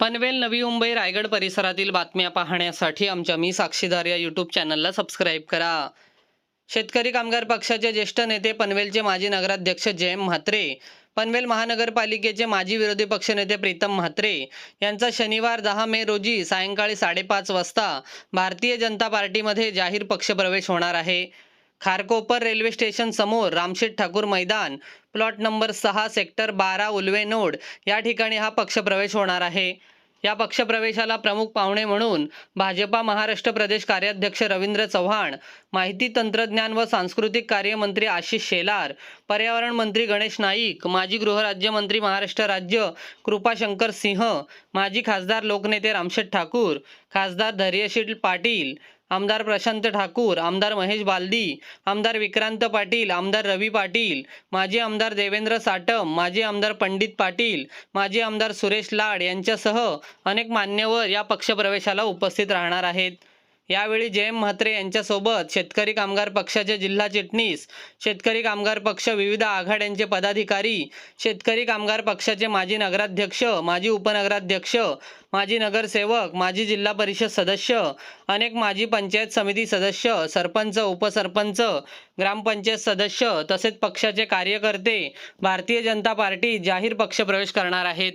पनवेल नवी मुंबई रायगड परिसरातील बातम्या पाहण्यासाठी आमच्या मी साक्षीदार या यूट्यूब चॅनलला सबस्क्राईब करा. शेतकरी कामगार पक्षाचे ज्येष्ठ नेते पनवेलचे माजी नगराध्यक्ष जयम म्हात्रे पनवेल महानगरपालिकेचे माजी विरोधी पक्षनेते प्रीतम म्हात्रे यांचा शनिवार दहा मे रोजी सायंकाळी साडेपाच वाजता भारतीय जनता पार्टीमध्ये जाहीर पक्षप्रवेश होणार आहे. खारकोपर रेल्वे स्टेशन समोर रामशेठ ठाकूर मैदान. प्लॉट नंबर सहा सेक्टर बारा उल्वे नोड. या ठिकाणी हा पक्षप्रवेश होणार आहे. या पक्षप्रवेशाला प्रमुख पाहुणे म्हणून भाजपा महाराष्ट्र प्रदेश कार्याध्यक्ष रवींद्र चव्हाण माहिती तंत्रज्ञान व सांस्कृतिक कार्यमंत्री आशिष शेलार पर्यावरण मंत्री गणेश नाईक माजी गृहराज्यमंत्री महाराष्ट्र राज्य कृपाशंकर सिंह माजी खासदार लोकनेते रामशेठ ठाकूर खासदार धैर्यशील पाटील आमदार प्रशांत ठाकूर आमदार महेश बालदी आमदार विक्रांत पाटील आमदार रवी पाटील माजी आमदार देवेंद्र साटम माजी आमदार पंडित पाटील माजी आमदार सुरेश लाड यांच्यासह अनेक मान्यवर या पक्षप्रवेशाला उपस्थित राहणार आहेत. यावेळी जयम म्हात्रे यांच्यासोबत शेतकरी कामगार पक्षाचे जिल्हा चिटणीस शेतकरी कामगार पक्ष विविध आघाड्यांचे पदाधिकारी शेतकरी कामगार पक्षाचे माजी नगराध्यक्ष माजी उपनगराध्यक्ष माजी नगरसेवक माजी जिल्हा परिषद सदस्य अनेक माजी पंचायत समिती सदस्य सरपंच उपसरपंच ग्रामपंचायत सदस्य तसेच पक्षाचे कार्यकर्ते भारतीय जनता पार्टी जाहीर पक्षप्रवेश करणार आहेत.